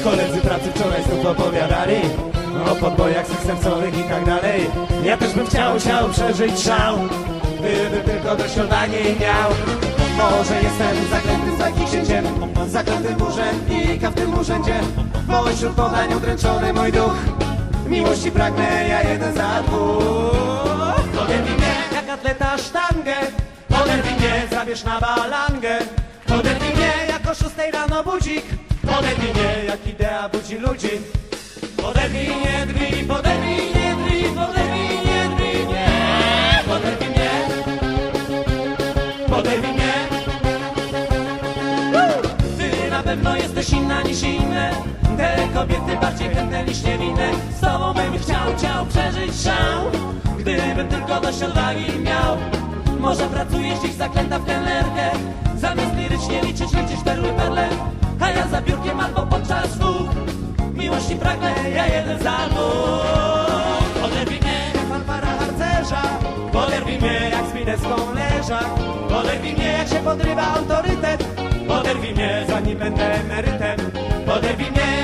wczoraj znów opowiadali O podbojach sercowych i tak dalej. Ja też bym chciał, chciał przeżyć szał Gdybym tylko dość odwagi miał. Może jestem zaklętym takim księciem Zaklętym urzędnika w tym urzędzie. Bo wśród podań udręczony mój duch Miłości pragnę ja jeden za dwóch. Poderwij mnie jak atleta sztangę Poderwij mnie, zabierz na balangę. Poderwij mnie jak o szóstej rano budzik Poderwij mnie jak idea budzi ludzi. Poderwij mnie drwi, poderwij mnie drwi, poderwij mnie drwi, nie. Poderwij mnie Poderwij mnie Ty na pewno jesteś inna niż inne. Te kobiety bardziej chętne niż niewinne. Z tobą bym chciał, chciał przeżyć szał. Gdybym tylko dość odwagi miał. Może pracujesz dziś zaklęta w kelnerkę. Zamiast lirycznie liczyć, liczyć ja jeden za dwóch Oderwij mnie jak fanfara harcerza. Poderwij mnie jak z minecką leża. Poderwij mnie jak się podrywa autorytet. Poderwij mnie zanim będę emerytem. Poderwij mnie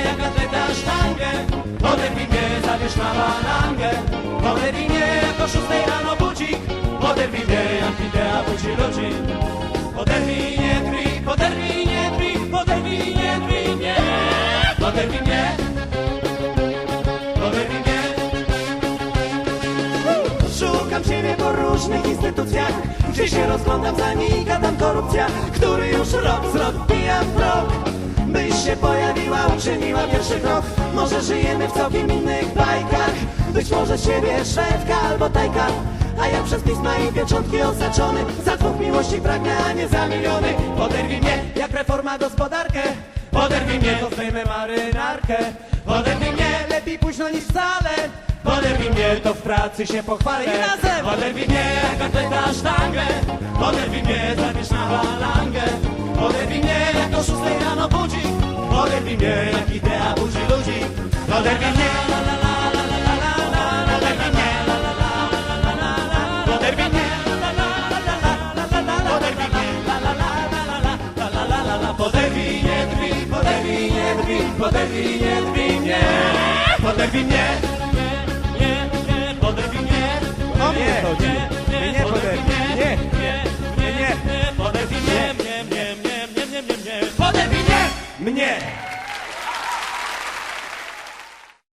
Szukam ciebie po różnych instytucjach Gdzie się rozglądam, zanika tam korupcja Który już rok z rok pija w rok Byś się pojawiła, uczyniła pierwszy krok. Może żyjemy w całkiem innych bajkach. Być może siebie szefka albo tajka. A ja przez pisma i pieczątki osaczony. Za dwóch miłości pragnę, a nie za miliony. Poderwij mnie jak reforma gospodarkę. Poderwij mnie, to marynarkę. Poderwij mnie, lepiej późno niż wcale Poderwij mnie, to w pracy się pochwalę I razem! Poderwij mnie jak atleta sztangę Poderwij mnie, zabierz na balangę Poderwij mnie jak o szóstej rano budzi Poderwij mnie jak idea budzi ludzi Poderwij mnie la la la la la la la la Poderwij mnie la la la la la la la mnie la la la la la la la mnie la la la la la la la la la la Poderwij nie drwi, poderwij nie drwi, poderwij nie Poderwij mnie mnie.